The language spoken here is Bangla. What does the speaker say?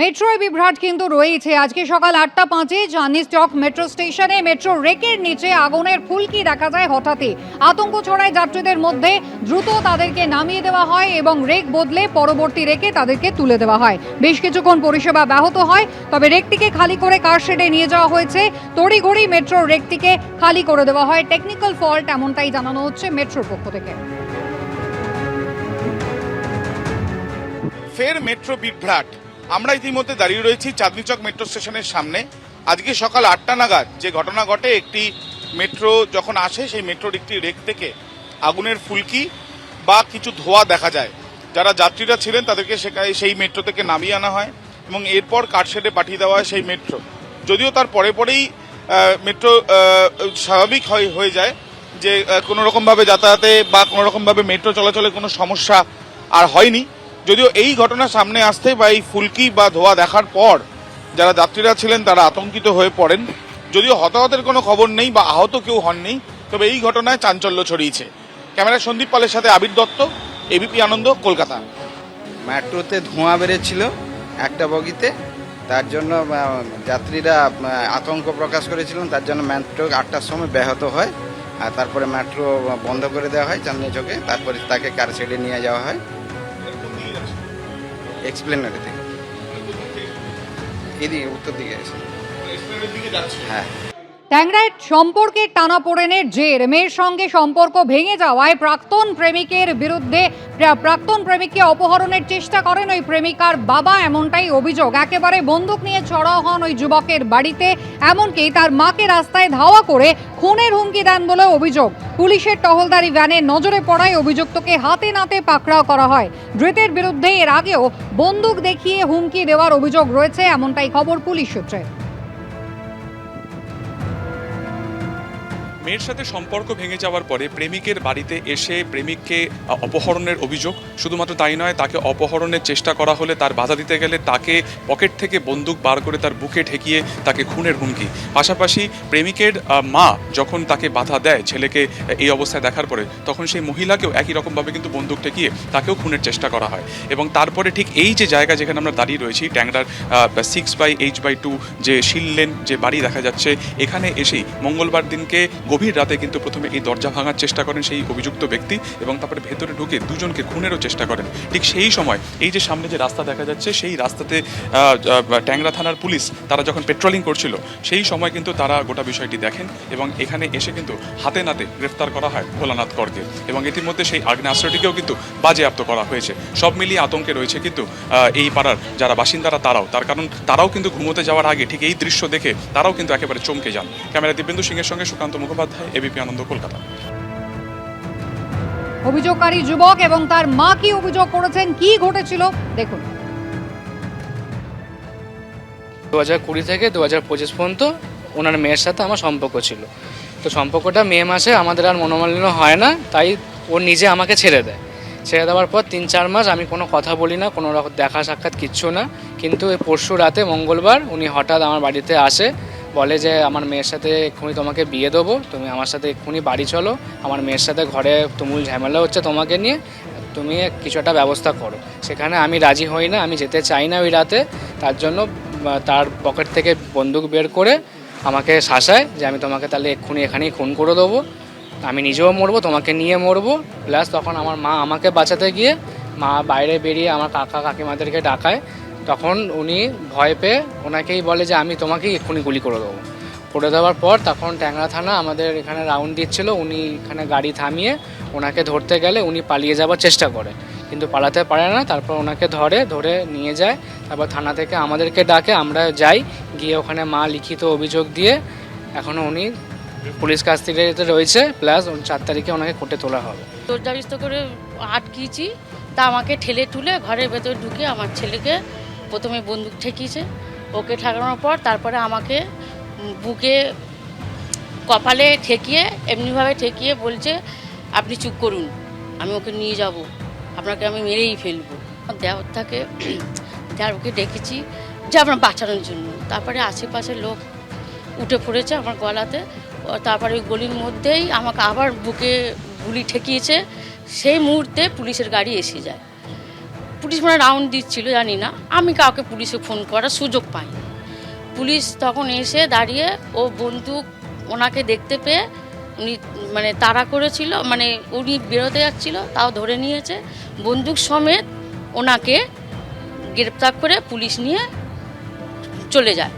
মেট্রোয় বিভ্রাট কিন্তু রয়েছে আজকে সকাল আটটা পাঁচে চাঁদনি স্টক মেট্রো স্টেশনে মেট্রো রেকের নিচে আগুনের ফুলকি দেখা যায় হঠাৎই। আতঙ্ক ছড়ায় যাত্রীদের মধ্যে। দ্রুত তাদেরকে নামিয়ে দেওয়া হয় এবং রেক বদলে পরবর্তী রেকে তাদেরকে তুলে দেওয়া হয়। বেশ কিছুক্ষণ পরিষেবা ব্যাহত হয়, তবে রেকটিকে খালি করে কার শেডে নিয়ে যাওয়া হয়েছে? তড়িঘড়ি মেট্রো রেকটিকে খালি করে দেওয়া হয়। টেকনিক্যাল ফল্ট এমনটাই জানানো হচ্ছে মেট্রোর পক্ষ থেকে। ফের মেট্রো বিভ্রাট। আমরা ইতিমধ্যে দাঁড়িয়ে রয়েছি চাঁদনি চক মেট্রো স্টেশনের সামনে। আজকে সকাল আটটা নাগাদ যে ঘটনা ঘটে, একটি মেট্রো যখন আসে, সেই মেট্রোর একটি রেক থেকে আগুনের ফুলকি বা কিছু ধোঁয়া দেখা যায়। যারা যাত্রীরা ছিলেন, তাদেরকে সেখানে সেই মেট্রো থেকে নামিয়ে আনা হয় এবং এরপর কাঠশেডে পাঠিয়ে দেওয়া হয় সেই মেট্রো। যদিও তার পরে পরেই মেট্রো স্বাভাবিক হয় যায় যে কোনো রকমভাবে যাতায়াতে বা কোনো রকমভাবে মেট্রো চলাচলে কোনো সমস্যা আর হয়নি। যদিও এই ঘটনা সামনে আসতে বা এই ফুলকি বা ধোয়া দেখার পর। যারা যাত্রীরা ছিলেন, তারা আতঙ্কিত হয়ে পড়েন। যদিও হতাহতের কোনো খবর নেই বা আহত কেউ হননি, তবে এই ঘটনায় চাঞ্চল্য ছড়িয়েছে। ক্যামেরা সন্দীপ পালের সাথে আবির দত্ত, এবিপি আনন্দ, কলকাতা। মেট্রোতে ধোঁয়া বেড়েছিল একটা বগিতে। তার জন্য যাত্রীরা আতঙ্ক প্রকাশ করেছিলেন। তার জন্য মেট্রো আটটার সময় ব্যাহত হয়। আর তারপরে মেট্রো বন্ধ করে দেওয়া হয় চাঁদনি চকে। তারপরে তাকে কার ছেড়ে নিয়ে যাওয়া হয়। এক্সপ্লেনারি থেকে এদিকে উত্তর দিকে আছে হ্যাঁ। ট্যাংরায় সম্পর্কের টানাপোড়েনের জের। মেয়ের সঙ্গে সম্পর্ক ভেঙে যাওয়ায় প্রাক্তন প্রেমিকের বিরুদ্ধে প্রাক্তন প্রেমিককে অপহরণের চেষ্টা করেন ওই প্রেমিকার বাবা, এমনটাই অভিযোগ। একেবারে বন্দুক নিয়ে চড়াও হন ওই যুবকের বাড়িতে, এমনকি তার মাকে রাস্তায় ধাওয়া করে খুনের হুমকি দেন বলে অভিযোগ। পুলিশের টহলদারি ভ্যানে নজরে পড়ায় অভিযুক্তকে হাতে নাতে পাকড়াও করা হয়। ধৃতের বিরুদ্ধে এর আগেও বন্দুক দেখিয়ে হুমকি দেওয়ার অভিযোগ রয়েছে, এমনটাই খবর পুলিশ সূত্রে। মেয়ের সাথে সম্পর্ক ভেঙে যাওয়ার পরে প্রেমিকের বাড়িতে এসে প্রেমিককে অপহরণের অভিযোগ। শুধুমাত্র তাই নয়, তাকে অপহরণের চেষ্টা করা হলে তার বাধা দিতে গেলে তাকে পকেট থেকে বন্দুক বার করে তার বুকে ঠেকিয়ে তাকে খুনের হুমকি। পাশাপাশি প্রেমিকের মা যখন তাকে বাধা দেয় ছেলেকে এই অবস্থায় দেখার পরে, তখন সেই মহিলাকেও একই রকমভাবে কিন্তু বন্দুক ঠেকিয়ে তাকেও খুনের চেষ্টা করা হয়। এবং তারপরে ঠিক এই যে জায়গা যেখানে আমরা দাঁড়িয়ে রয়েছি, ট্যাংরার six by H by two যে শিললেন যে বাড়ি দেখা যাচ্ছে, এখানে এসেই মঙ্গলবার দিনকে গভীর রাতে কিন্তু প্রথমে এই দরজা ভাঙার চেষ্টা করেন সেই অভিযুক্ত ব্যক্তি এবং তারপরে ভেতরে ঢুকে দুজনকে খুনেরও চেষ্টা করেন। ঠিক সেই সময় এই যে সামনে যে রাস্তা দেখা যাচ্ছে, সেই রাস্তাতে ট্যাংরা থানার পুলিশ তারা যখন পেট্রোলিং করছিল, সেই সময় কিন্তু তারা গোটা বিষয়টি দেখেন এবং এখানে এসে কিন্তু হাতে নাতে গ্রেফতার করা হয় ভোলানাথ করকে এবং ইতিমধ্যে সেই আগ্নেয়াস্ত্রটিকেও কিন্তু বাজেয়াপ্ত করা হয়েছে। সব মিলিয়ে আতঙ্কে রয়েছে কিন্তু এই পাড়ার যারা বাসিন্দারা তারাও। তার কারণ তারাও কিন্তু ঘুমোতে যাওয়ার আগে ঠিক এই দৃশ্য দেখে তারাও কিন্তু একেবারে চমকে যান। ক্যামেরা দিব্যেন্দু সিংহের সঙ্গে সুকান্ত মুখোপাধ্যায়। এবিপি আনন্দ কলকাতা। অভিযোগকারী যুবক এবং তার মা কি অভিযোগ করেছেন? কি ঘটেছিল? দেখুন। দু হাজার কুড়ি থেকে দু হাজার পঁচিশ পর্যন্ত ওনার মেয়ের সাথে আমার সম্পর্ক ছিল। তো সম্পর্কটা মে মাসে আমাদের আর মনোমালিন্য হয় না তাই ও নিজে আমাকে ছেড়ে দেয়। ছেড়ে দেওয়ার পর তিন চার মাস আমি কোনো কথা বলি না কোনো রকম দেখা সাক্ষাৎ কিচ্ছু না। কিন্তু এই পরশু রাতে মঙ্গলবার উনি হঠাৎ আমার বাড়িতে আসে বলে যে, আমার মেয়ের সাথে এক্ষুনি তোমাকে বিয়ে দেবো। তুমি আমার সাথে এক্ষুনি বাড়ি চলো। আমার মেয়ের সাথে ঘরে তুমুল ঝামেলা হচ্ছে তোমাকে নিয়ে। তুমি কিছু একটা ব্যবস্থা করো। সেখানে আমি রাজি হই না, আমি যেতে চাই না ওই রাতে। তার জন্য তার পকেট থেকে বন্দুক বের করে আমাকে শাসায় যে, আমি তোমাকে তাহলে এক্ষুনি এখানেই খুন করে দেবো। আমি নিজেও মরবো, তোমাকে নিয়ে মরবো। প্লাস তখন আমার মা আমাকে বাঁচাতে গিয়ে, মা বাইরে বেরিয়ে আমার কাকা কাকিমাদেরকে ডাকায়। তখন উনি ভয় পেয়ে ওনাকেই বলে যে, আমি তোমাকেই এক্ষুনি গুলি করে দেবো। করে দেওয়ার পর তখন ট্যাংরা থানা আমাদের এখানে রাউন্ড দিচ্ছিল। উনি এখানে গাড়ি থামিয়ে ওনাকে ধরতে গেলে উনি পালিয়ে যাওয়ার চেষ্টা করে। কিন্তু পালাতে পারে না। তারপর ওনাকে ধরে ধরে নিয়ে যায়। তারপর থানা থেকে আমাদেরকে ডাকে, আমরা যাই। গিয়ে ওখানে মা লিখিত অভিযোগ দিয়ে এখনও উনি পুলিশ কাছ কাস্টডিতে রয়েছে। প্লাস চার তারিখে ওনাকে কোর্টে তোলা হবে। জোরজারিস্ত করে আটকিয়েছি। তা আমাকে ঠেলে তুলে ঘরের ভেতরে ঢুকে আমার ছেলেকে প্রথমে বন্দুক ঠেকিয়েছে ওকে ঠেকানোর পর তারপরে আমাকে বুকে কপালে ঠেকিয়ে, এমনিভাবে ঠেকিয়ে বলছে, আপনি চুপ করুন, আমি ওকে নিয়ে যাব, আপনাকে আমি মেরেই ফেলব। দেওয়ারটাকে দেওয়ারকে ডেকেছি, যে আপনার বাঁচানোর জন্য। তারপরে আশেপাশের লোক উঠে পড়েছে আমার গলাতে তারপরে ওই গলির মধ্যেই আমাকে আবার বুকে গুলি ঠেকিয়েছে, সেই মুহূর্তে পুলিশের গাড়ি এসে যায়। পুলিশ মানে রাউন্ড দিচ্ছিল, জানি না। আমি কাউকে পুলিশে ফোন করার সুযোগ পাইনি। পুলিশ তখন এসে দাঁড়িয়ে ও বন্দুক ওনাকে দেখতে পেয়ে উনি মানে তাড়া করেছিল মানে উনি বেরোতে যাচ্ছিল, তাও ধরে নিয়েছে। বন্দুক সমেত ওনাকে গ্রেপ্তার করে পুলিশ নিয়ে চলে যায়।